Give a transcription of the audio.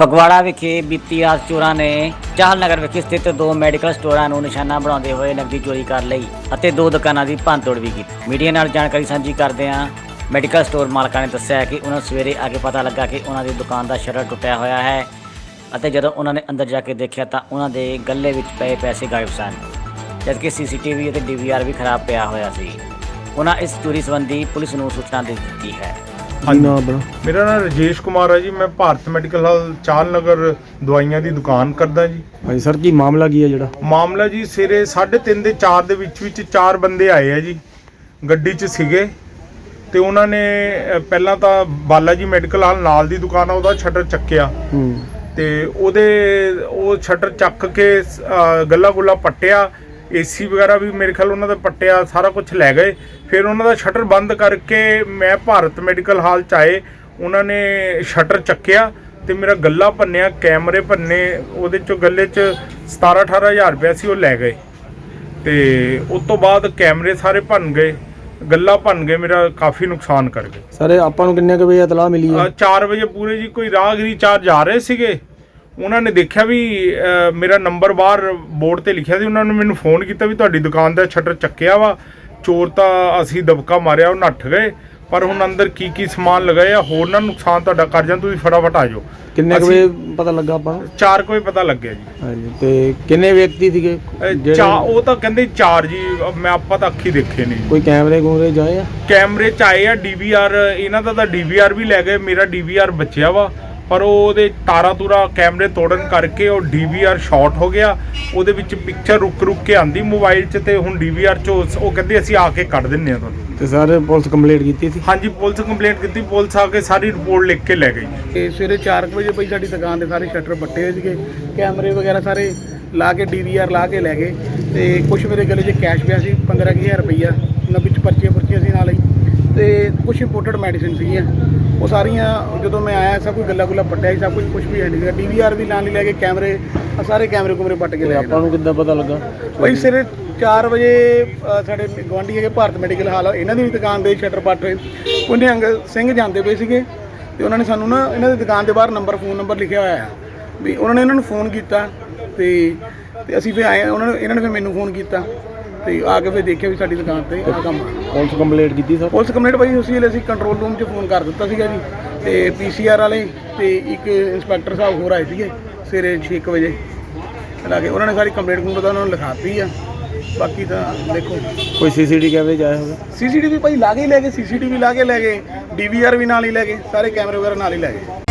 ਫਗਵਾੜਾ ਵਿਖੇ ਬੀਤੀ ਰਾਤ ਚੋਰਾਂ ਨੇ ਚਾਹਲ ਨਗਰ ਵਿਖੇ ਸਥਿਤ ਦੋ ਮੈਡੀਕਲ ਸਟੋਰਾਂ ਨੂੰ ਨਿਸ਼ਾਨਾ ਬਣਾਉਂਦੇ ਹੋਏ ਨਕਦੀ ਚੋਰੀ ਕਰ ਲਈ ਅਤੇ ਦੋ ਦੁਕਾਨਾਂ ਦੀ ਭੰਨਤੋੜ ਵੀ ਕੀਤੀ। ਮੀਡੀਆ ਨਾਲ ਜਾਣਕਾਰੀ ਸਾਂਝੀ ਕਰਦਿਆਂ ਮੈਡੀਕਲ ਸਟੋਰ ਮਾਲਕਾਂ ਨੇ ਦੱਸਿਆ ਕਿ ਉਹਨਾਂ ਨੂੰ ਸਵੇਰੇ ਆ ਕੇ ਪਤਾ ਲੱਗਾ ਕਿ ਉਹਨਾਂ ਦੀ ਦੁਕਾਨ ਦਾ ਸ਼ਟਰ ਟੁੱਟਿਆ ਹੋਇਆ ਹੈ ਅਤੇ ਜਦੋਂ ਉਹਨਾਂ ਨੇ ਅੰਦਰ ਜਾ ਕੇ ਦੇਖਿਆ ਤਾਂ ਉਹਨਾਂ ਦੇ ਗੱਲੇ ਵਿੱਚ ਪਏ ਪੈਸੇ ਗਾਇਬ ਸਨ, ਜਦਕਿ ਸੀਸੀਟੀਵੀ ਅਤੇ ਡੀਵੀਆਰ ਵੀ ਖਰਾਬ ਪਿਆ ਹੋਇਆ ਸੀ। ਉਹਨਾਂ ਇਸ ਚੋਰੀ ਸੰਬੰਧੀ ਪੁਲਿਸ ਨੂੰ ਸੂਚਨਾ ਦੇ ਦਿੱਤੀ ਹੈ। ਹਾਂਜੀ। ਆਪਣਾ ਮੇਰਾ ਨਾਮ ਰਜੇਸ਼ ਕੁਮਾਰ ਹੈ ਜੀ। ਮੈਂ ਭਾਰਤ ਮੈਡੀਕਲ ਹਾਲ ਚਾਲ ਨਗਰ ਦਵਾਈਆਂ ਦੀ ਦੁਕਾਨ ਕਰਦਾ ਜੀ। ਹਾਂਜੀ ਸਰ ਕੀ ਮਾਮਲਾ ਕੀ ਹੈ ਜਿਹੜਾ? ਮਾਮਲਾ ਜੀ ਸਵੇਰੇ 3:30 ਦੇ 4 ਦੇ ਵਿੱਚ ਵਿੱਚ ਚਾਰ ਬੰਦੇ ਆਏ ਆ ਜੀ। ਗੱਡੀ 'ਚ ਸੀਗੇ। ਤੇ ਉਹਨਾਂ ਨੇ ਅ, ਪਹਿਲਾਂ ਤਾਂ ਬਾਲਾ ਜੀ ਮੈਡੀਕਲ ਹਾਲ ਨਾਲ ਦੀ ਦੁਕਾਨ ਆ ਉਹਦਾ ਸ਼ਟਰ ਚੱਕਿਆ। ਹੂੰ। ਤੇ ਉਹਦੇ ਉਹ ਸ਼ਟਰ ਚੱਕ ਕੇ ਗੱਲਾ ਗੁੱਲਾ ਪੱਟਿਆ। ਏਸੀ ਵਗੈਰਾ ਵੀ ਮੇਰੇ ਖਿਆਲ ਉਹਨਾਂ ਦਾ ਪੱਟਿਆ ਸਾਰਾ ਕੁਝ ਲੈ ਗਏ। ਫਿਰ ਉਹਨਾਂ ਦਾ ਸ਼ਟਰ ਬੰਦ ਕਰਕੇ ਮੈਂ ਭਾਰਤ ਮੈਡੀਕਲ ਹਾਲ ਚ ਆਏ। ਉਹਨਾਂ ਨੇ ਸ਼ਟਰ ਚੱਕਿਆ ਤੇ ਮੇਰਾ ਗੱਲਾ ਭੰਨਿਆ ਕੈਮਰੇ ਭੰਨੇ ਉਹਦੇ ਚੋਂ ਗੱਲੇ ਚ 17 18000 ਰੁਪਇਆ ਸੀ ਉਹ ਲੈ ਗਏ। ਤੇ ਉਸ ਤੋਂ ਬਾਅਦ ਕੈਮਰੇ ਸਾਰੇ ਭੰਨ ਗਏ ਗੱਲਾ ਭੰਨ ਗਏ ਮੇਰਾ ਕਾਫੀ ਨੁਕਸਾਨ ਕਰ ਗਏ। ਸਰ ਆਪਾਂ ਨੂੰ ਕਿੰਨੇ ਕੁ ਵਜੇ ਇਤਲਾਹ ਮਿਲੀ ਹੈ? 4 ਵਜੇ ਪੂਰੇ ਜੀ ਕੋਈ ਰਾਹਗੀਰੀ ਚਾਰ ਜਾ ਰਹੇ ਸੀਗੇ। ਉਹਨਾਂ ਨੇ ਦੇਖਿਆ ਵੀ ਮੇਰਾ ਨੰਬਰ ਬਾਹਰ ਬੋਰਡ ਤੇ ਲਿਖਿਆ ਸੀ ਉਹਨਾਂ ਨੇ ਮੈਨੂੰ ਫੋਨ ਕੀਤਾ ਵੀ ਤੁਹਾਡੀ ਦੁਕਾਨ ਦਾ ਸ਼ਟਰ ਚੱਕਿਆ ਵਾ। ਚੋਰ ਤਾਂ ਅਸੀਂ ਦਬਕਾ ਮਾਰਿਆ ਉਹ ਨੱਠ ਗਏ। ਪਰ ਹੁਣ ਅੰਦਰ ਕੀ ਕੀ ਸਮਾਨ ਲਗਾਏ ਆ ਹੋਰ ਨਾ ਨੁਕਸਾਨ ਤੁਹਾਡਾ ਕਰ ਜਾਣ ਤੁਸੀਂ ਫਟਾਫਟ ਆ ਜਾਓ। ਕਿੰਨੇ ਕੁ ਵਜੇ ਪਤਾ ਲੱਗਾ ਆਪਾਂ? ਨੂੰ 4 ਕੋਈ ਪਤਾ ਲੱਗਿਆ ਜੀ। ਹਾਂਜੀ ਤੇ ਕਿੰਨੇ ਵਿਅਕਤੀ ਸੀਗੇ? ਚਾ ਉਹ ਤਾਂ ਕਹਿੰਦੇ ਚਾਰ ਜੀ ਮੈਂ ਆਪਾਂ ਤਾਂ ਅੱਖੀ ਦੇਖੇ ਨਹੀਂ ਕੋਈ ਕੈਮਰੇ ਕੂਮਰੇ ਜਾਏ ਆ? ਕੈਮਰੇ ਚ ਆਏ ਆ ਡੀਵੀਆਰ ਇਹਨਾਂ ਦਾ ਤਾਂ ਡੀਵੀਆਰ ਵੀ ਲੈ ਗਏ ਮੇਰਾ ਡੀਵੀਆਰ ਬਚਿਆ ਵਾ। ਪਰ ਉਹ ਉਹਦੇ ਤਾਰਾ ਤੂਰਾ ਕੈਮਰੇ ਤੋੜਨ ਕਰਕੇ ਉਹ ਡੀਵੀਆਰ ਸ਼ਾਰਟ ਹੋ ਗਿਆ। ਉਹਦੇ ਵਿੱਚ ਪਿਕਚਰ ਰੁਕ ਰੁਕ ਕੇ ਆਂਦੀ ਮੋਬਾਈਲ 'ਚ ਤੇ ਹੁਣ ਡੀਵੀਆਰ 'ਚ ਉਹ ਉਹ ਕਹਿੰਦੇ ਅਸੀਂ ਆ ਕੇ ਕੱਢ ਦਿੰਨੇ ਆ ਤੁਹਾਨੂੰ। ਤੇ ਸਰ ਪੁਲਿਸ ਕੰਪਲੀਟ ਕੀਤੀ ਸੀ? ਹਾਂਜੀ ਪੁਲਿਸ ਕੰਪਲੇਂਟ ਕੀਤੀ। ਪੁਲਿਸ ਆ ਕੇ ਸਾਰੀ ਰਿਪੋਰਟ ਲਿਖ ਕੇ ਲੈ ਗਈ। ਤੇ ਸਵੇਰੇ 4 ਵਜੇ ਪਈ ਸਾਡੀ ਦੁਕਾਨ ਦੇ ਸਾਰੇ ਸ਼ਟਰ ਪੱਟੇ ਹੋਏ ਸੀਗੇ। ਕੈਮਰੇ ਵਗੈਰਾ ਸਾਰੇ ਲਾ ਕੇ ਡੀਵੀਆਰ ਲਾ ਕੇ ਲੈ ਗਏ। ਤੇ ਕੁਝ ਮੇਰੇ ਗਲੇ 'ਚ ਕੈਸ਼ ਪਿਆ ਸੀ 15000 ਰੁਪਈਆ। ਨਾ ਵਿੱਚ ਪਰਚੀਆਂ ਪਰਚੀਆਂ ਸੀ ਨਾਲ ਹੀ। ਤੇ ਕੁਝ ਇੰਪੋਰਟਡ ਮੈਡੀਸਿਨ ਸੀਗੀਆਂ। ਉਹ ਸਾਰੀਆਂ ਜਦੋਂ ਮੈਂ ਆਇਆ ਸਭ ਕੁਝ ਗੱਲਾ ਗੁੱਲਾ ਪੱਟਿਆ ਸੀ ਸਭ ਕੁਝ ਕੁਝ ਵੀ ਹੈ ਨਹੀਂ ਸੀਗਾ। ਡੀਵੀਆਰ ਵੀ ਨਾਲ ਹੀ ਲੈ ਕੇ ਕੈਮਰੇ ਆਹ ਸਾਰੇ ਕੈਮਰੇ ਕੁਮਰੇ ਪੱਟ ਕੇ ਲੈ ਆਪਾਂ ਗਏ ਨੂੰ ਕਿੱਦਾਂ ਪਤਾ ਲੱਗਾ? ਬਈ ਸਵੇਰੇ 4 ਵਜੇ ਅ, ਸਾਡੇ ਗਵਾਂਢੀ ਹੈਗੇ ਭਾਰਤ ਮੈਡੀਕਲ ਹਾਲ ਇਹਨਾਂ ਦੀ ਵੀ ਦੁਕਾਨ ਦੇ ਸ਼ਟਰ ਪੱਟ ਹੋਏ। ਉਹਨੇ ਅੰਗ ਸਿੰਘ ਜਾਂਦੇ ਪਏ ਸੀਗੇ ਤੇ ਉਹਨਾਂ ਨੇ ਸਾਨੂੰ ਨਾ ਇਹਨਾਂ ਦੀ ਦੁਕਾਨ ਦੇ ਬਾਹਰ ਨੰਬਰ ਫੋਨ ਨੰਬਰ ਲਿਖਿਆ ਹੋਇਆ ਆ ਵੀ ਉਹਨਾਂ ਨੇ ਇਹਨਾਂ ਨੂੰ ਫੋਨ ਕੀਤਾ ਤੇ ਤੇ ਅਸੀਂ ਫਿਰ ਆਏ ਉਹਨਾਂ ਨੇ ਇਹਨਾਂ ਨੇ ਫਿਰ ਮੈਨੂੰ ਫੋਨ ਕੀਤਾ। ਤੇ ਆ ਕੇ ਫਿਰ ਦੇਖਿਆ ਵੀ ਸਾਡੀ ਦੁਕਾਨ ਤੇ ਆਹ ਕੰਮ ਆ ਪੁਲਿਸ ਕੰਪਲੀਟ ਕੀਤੀ ਸਰ? ਪੁਲਿਸ ਕੰਪਲੇਂਟ ਭਾਈ ਉਸੇ ਵੇਲੇ ਅਸੀਂ ਕੰਟਰੋਲ ਰੂਮ 'ਚ ਫੋਨ ਕਰ ਦਿੱਤਾ ਸੀਗਾ ਜੀ ਤੇ ਪੀਸੀਆਰ ਵਾਲੇ ਤੇ ਇੱਕ ਇੰਸਪੈਕਟਰ ਸਾਹਿਬ ਹੋਰ ਆਏ ਸੀਗੇ ਸਵੇਰੇ 6 ਵਜੇ। ਲਾ ਕੇ ਉਹਨਾਂ ਨੇ ਸਾਰੀ ਕੰਪਲੇਂਟ ਕੰਪਲੇਂਟ ਉਹਨਾਂ ਨੂੰ ਲਿਖਾਤੀ ਆ। ਬਾਕੀ ਤਾਂ ਦੇਖੋ। ਕੋਈ ਸੀਸੀਟੀ ਕੈਮਰੇ ਜਾਏ ਹੋਵੇ? ਸੀਸੀਟੀਵੀ ਭਾਈ ਲਾ ਕੇ ਹੀ ਲੈ ਗਏ ਸੀਸੀਟੀਵੀ ਲਾ ਕੇ ਲੈ ਗਏ ਡੀਵੀਆਰ ਵੀ ਨਾਲ ਹੀ ਲੈ ਗਏ ਸਾਰੇ ਕੈਮਰੇ ਵਗੈਰਾ ਨਾਲ ਹੀ ਲੈ ਗਏ।